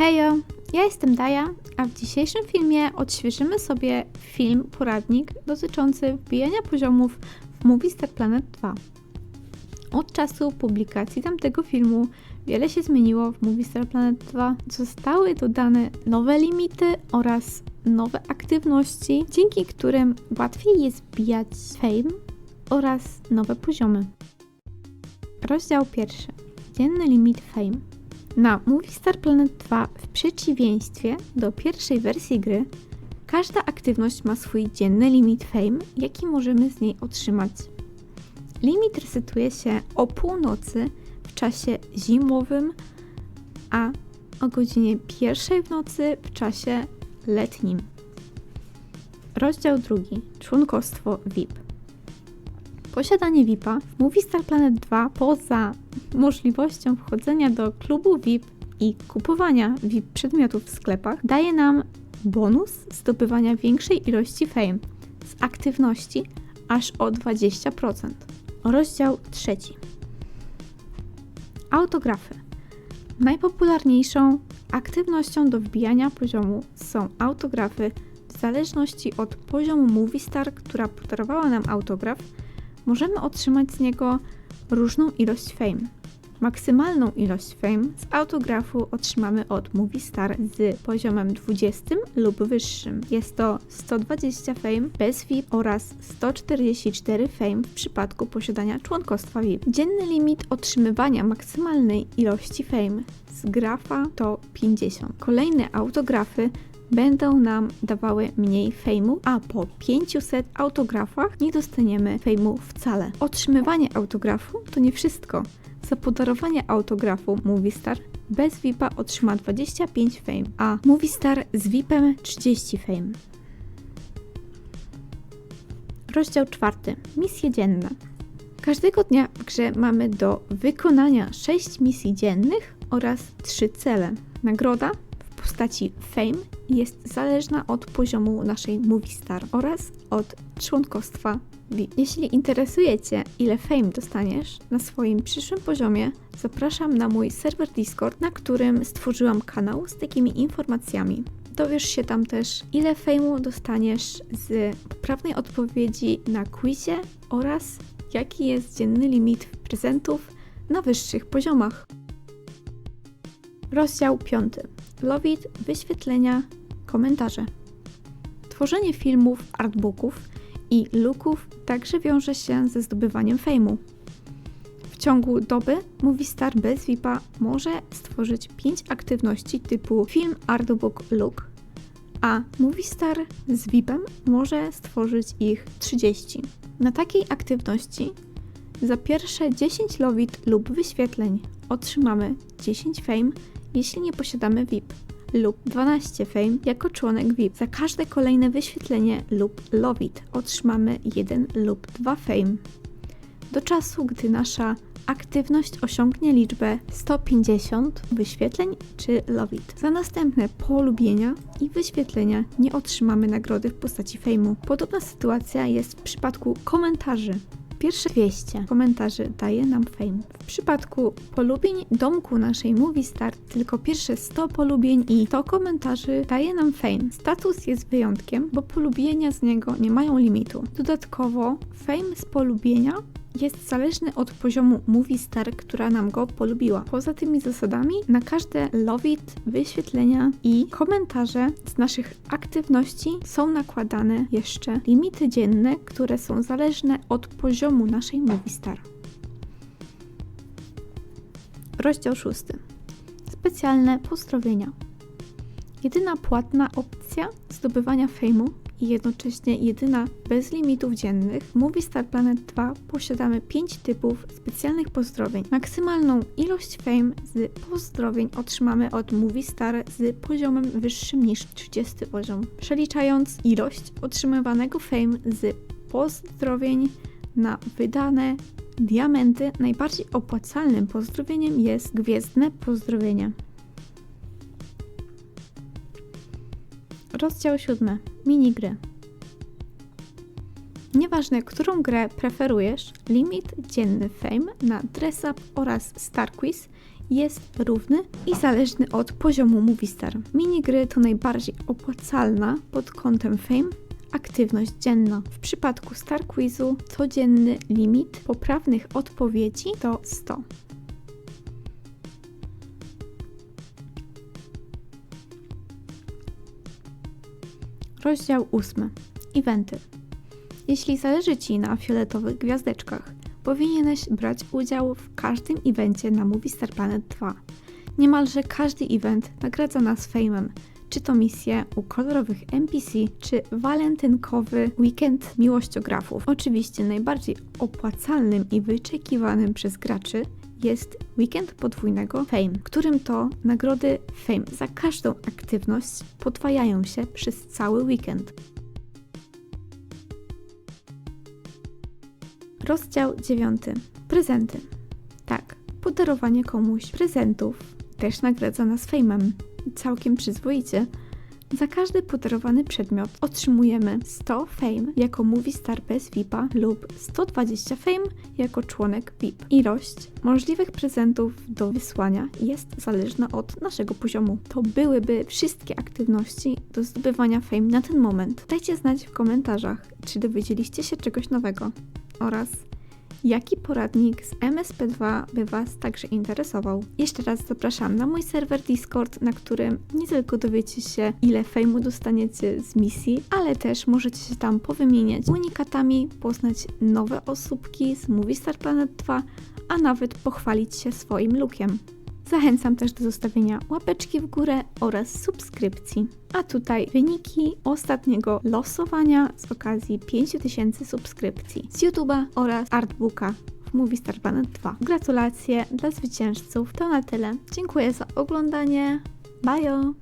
Hejo, ja jestem Daja, a w dzisiejszym filmie odświeżymy sobie film poradnik dotyczący wbijania poziomów w Movie Star Planet 2. Od czasu publikacji tamtego filmu wiele się zmieniło w Movie Star Planet 2. Zostały dodane nowe limity oraz nowe aktywności, dzięki którym łatwiej jest wbijać fame oraz nowe poziomy. Rozdział pierwszy. Dzienny limit fame. Na Movie Star Planet 2, w przeciwieństwie do pierwszej wersji gry, każda aktywność ma swój dzienny limit fame, jaki możemy z niej otrzymać. Limit resetuje się o północy w czasie zimowym, a o godzinie pierwszej w nocy w czasie letnim. Rozdział drugi. Członkostwo VIP. Posiadanie VIP-a w Movie Star Planet 2 poza możliwością wchodzenia do klubu VIP i kupowania VIP przedmiotów w sklepach daje nam bonus zdobywania większej ilości fame z aktywności aż o 20%. Rozdział trzeci. Autografy. Najpopularniejszą aktywnością do wbijania poziomu są autografy w zależności od poziomu Movie Star, która podarowała nam autograf, możemy otrzymać z niego różną ilość fame. Maksymalną ilość fame z autografu otrzymamy od Movie Star z poziomem 20 lub wyższym. Jest to 120 fame bez VIP oraz 144 fame w przypadku posiadania członkostwa VIP. Dzienny limit otrzymywania maksymalnej ilości fame z grafa to 50. Kolejne autografy będą nam dawały mniej fejmu, a po 500 autografach nie dostaniemy fejmu wcale. Otrzymywanie autografu to nie wszystko. Za podarowanie autografu Movistar bez VIPa otrzyma 25 fame, a Movistar z VIPem 30 fame. Rozdział czwarty. Misje dzienne. Każdego dnia w grze mamy do wykonania 6 misji dziennych oraz 3 cele. Nagroda postaci Fame jest zależna od poziomu naszej Movie Star oraz od członkostwa VIP. Jeśli interesuje Cię, ile Fame dostaniesz na swoim przyszłym poziomie, zapraszam na mój serwer Discord, na którym stworzyłam kanał z takimi informacjami. Dowiesz się tam też, ile fejmu dostaniesz z poprawnej odpowiedzi na quizie oraz jaki jest dzienny limit prezentów na wyższych poziomach. Rozdział 5. Lowit, wyświetlenia, komentarze. Tworzenie filmów, artbooków i looków także wiąże się ze zdobywaniem fejmu. W ciągu doby Movistar bez VIPa może stworzyć 5 aktywności typu film, artbook, look, a Movistar z VIPem może stworzyć ich 30. Na takiej aktywności za pierwsze 10 lowit lub wyświetleń otrzymamy 10 fame, jeśli nie posiadamy VIP lub 12 fame jako członek VIP. Za każde kolejne wyświetlenie lub lovit otrzymamy 1 lub 2 fame. Do czasu, gdy nasza aktywność osiągnie liczbę 150 wyświetleń czy lovit. Za następne polubienia i wyświetlenia nie otrzymamy nagrody w postaci fejmu. Podobna sytuacja jest w przypadku komentarzy. Pierwsze 200 komentarzy daje nam fame. W przypadku polubień domku naszej Movie Star tylko pierwsze 100 polubień i 100 komentarzy daje nam fame. Status jest wyjątkiem, bo polubienia z niego nie mają limitu. Dodatkowo fame z polubienia jest zależny od poziomu Movie Star, która nam go polubiła. Poza tymi zasadami, na każde lovit, wyświetlenia i komentarze z naszych aktywności są nakładane jeszcze limity dzienne, które są zależne od poziomu naszej Movie Star. Rozdział 6. Specjalne pozdrowienia. Jedyna płatna opcja zdobywania fejmu i jednocześnie jedyna bez limitów dziennych, Movie Star Planet 2 posiadamy 5 typów specjalnych pozdrowień. Maksymalną ilość fame z pozdrowień otrzymamy od Movie Star z poziomem wyższym niż 30 poziom. Przeliczając ilość otrzymywanego fame z pozdrowień na wydane diamenty, najbardziej opłacalnym pozdrowieniem jest gwiezdne pozdrowienie. Rozdział 7. Minigry. Nieważne, którą grę preferujesz, limit dzienny Fame na Dress Up oraz Star Quiz jest równy i zależny od poziomu Movistar. Minigry to najbardziej opłacalna pod kątem Fame aktywność dzienna. W przypadku Star Quizu codzienny limit poprawnych odpowiedzi to 100. Rozdział 8. Eventy. Jeśli zależy Ci na fioletowych gwiazdeczkach, powinieneś brać udział w każdym evencie na Movie Star Planet 2. Niemalże każdy event nagradza nas fejmem, czy to misje u kolorowych NPC, czy walentynkowy weekend miłościografów. Oczywiście najbardziej opłacalnym i wyczekiwanym przez graczy jest weekend podwójnego Fame, którym to nagrody Fame za każdą aktywność podwajają się przez cały weekend. Rozdział 9. Prezenty. Tak, podarowanie komuś prezentów też nagradza nas fejmem. Całkiem przyzwoicie. Za każdy podarowany przedmiot otrzymujemy 100 fame jako Movie Star bez VIPa lub 120 fame jako członek VIP. Ilość możliwych prezentów do wysłania jest zależna od naszego poziomu. To byłyby wszystkie aktywności do zdobywania fame na ten moment. Dajcie znać w komentarzach, czy dowiedzieliście się czegoś nowego oraz jaki poradnik z MSP2 by Was także interesował. Jeszcze raz zapraszam na mój serwer Discord, na którym nie tylko dowiecie się, ile fejmu dostaniecie z misji, ale też możecie się tam powymieniać unikatami, poznać nowe osóbki z Movie Star Planet 2, a nawet pochwalić się swoim lookiem. Zachęcam też do zostawienia łapeczki w górę oraz subskrypcji. A tutaj wyniki ostatniego losowania z okazji 5000 subskrypcji z YouTube'a oraz Artbooka w Movie Star Planet 2. Gratulacje dla zwycięzców. To na tyle. Dziękuję za oglądanie. Bye!